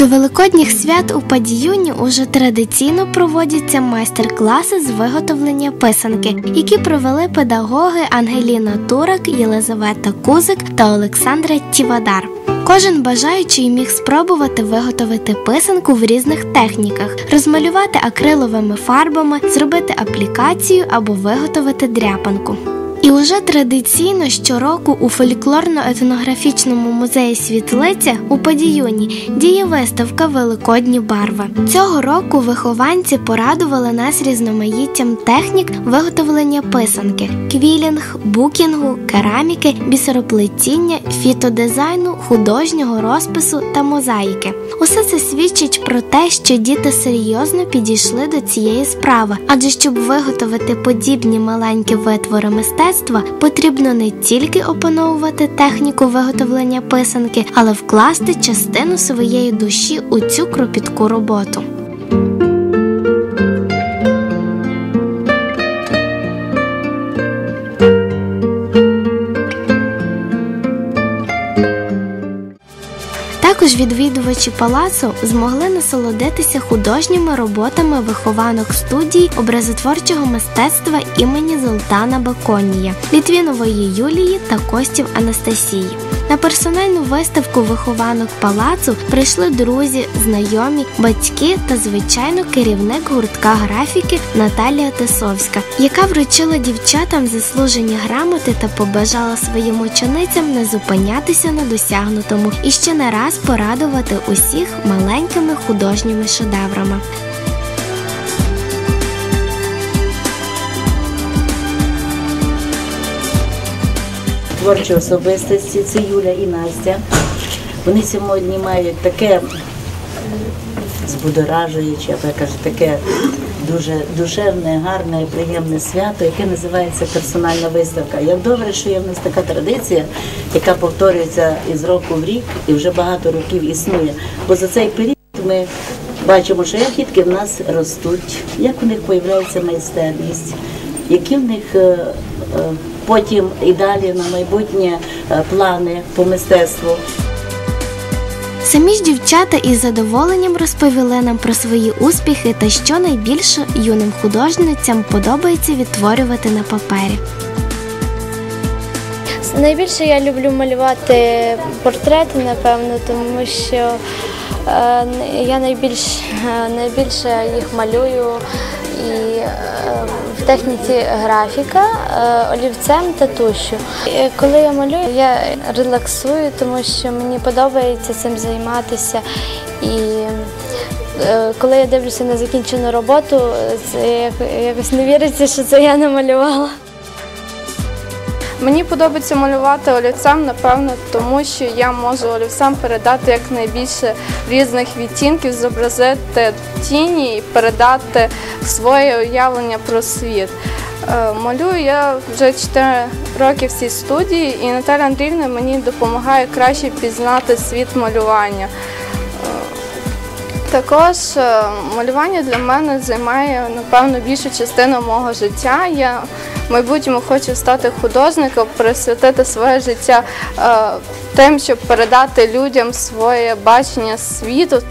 До великодніх свят у Падіюні уже традиційно проводяться майстер-класи з виготовлення писанки, які провели педагоги Ангеліна Турак, Єлизавета Кузик та Олександра Тівадар. Кожен бажаючий міг спробувати виготовити писанку в різних техніках, розмалювати акриловими фарбами, зробити аплікацію або виготовити дряпанку. І уже традиційно щороку у фольклорно-етнографічному музеї Світлиця у Падіюні діє виставка Великодні барви. Цього року вихованці порадували нас різноманіттям технік виготовлення писанки, квілінг, букінгу, кераміки, бісероплетіння, фітодизайну, художнього розпису та мозаїки. Усе це свідчить про те, що діти серйозно підійшли до цієї справи, адже щоб виготовити подібні маленькі витвори мистецтва, мистецтва потрібно не тільки опановувати техніку виготовлення писанки, але вкласти частину своєї душі у цю кропітку роботу. Також відвідувачі палацу змогли насолодитися художніми роботами вихованок студії образотворчого мистецтва імені Золтана Баконія, Літвінової Юлії та Костів Анастасії. На персональну виставку вихованок палацу прийшли друзі, знайомі, батьки та, звичайно, керівник гуртка графіки Наталія Тесовська, яка вручила дівчатам заслужені грамоти та побажала своїм ученицям не зупинятися на досягнутому і ще не раз порадувати усіх маленькими художніми шедеврами. Творчі особистості, це Юля і Настя. Вони сьогодні мають таке збудоражуюче, я кажу, таке дуже душевне, гарне, приємне свято, яке називається персональна виставка. Як добре, що є в нас така традиція, яка повторюється із року в рік і вже багато років існує. Бо за цей період ми бачимо, що як дітки в нас ростуть, як у них появляється майстерність, які в них. е, е, Потім і далі на майбутнє е, плани по мистецтву. Самі ж дівчата із задоволенням розповіли нам про свої успіхи та що найбільше юним художницям подобається відтворювати на папері. Найбільше я люблю малювати портрети, напевно, тому що е, я найбільш, е, найбільше їх малюю і е, техніці графіка е, олівцем та тушю. Е, Коли я малюю, я релаксую, тому що мені подобається цим займатися. І е, коли я дивлюся на закінчену роботу, це якось не віриться, що це я намалювала. Мені подобається малювати олівцем, напевно, тому що я можу олівцем передати якнайбільше різних відтінків, зобразити тіні і передати своє уявлення про світ. Е, Малюю я вже 4 роки в цій студії, і Наталя Андріївна мені допомагає краще пізнати світ малювання. Також е, малювання для мене займає напевно більшу частину мого життя. Я в майбутньому хочу стати художником, присвятити своє життя е, тим, щоб передати людям своє бачення світу.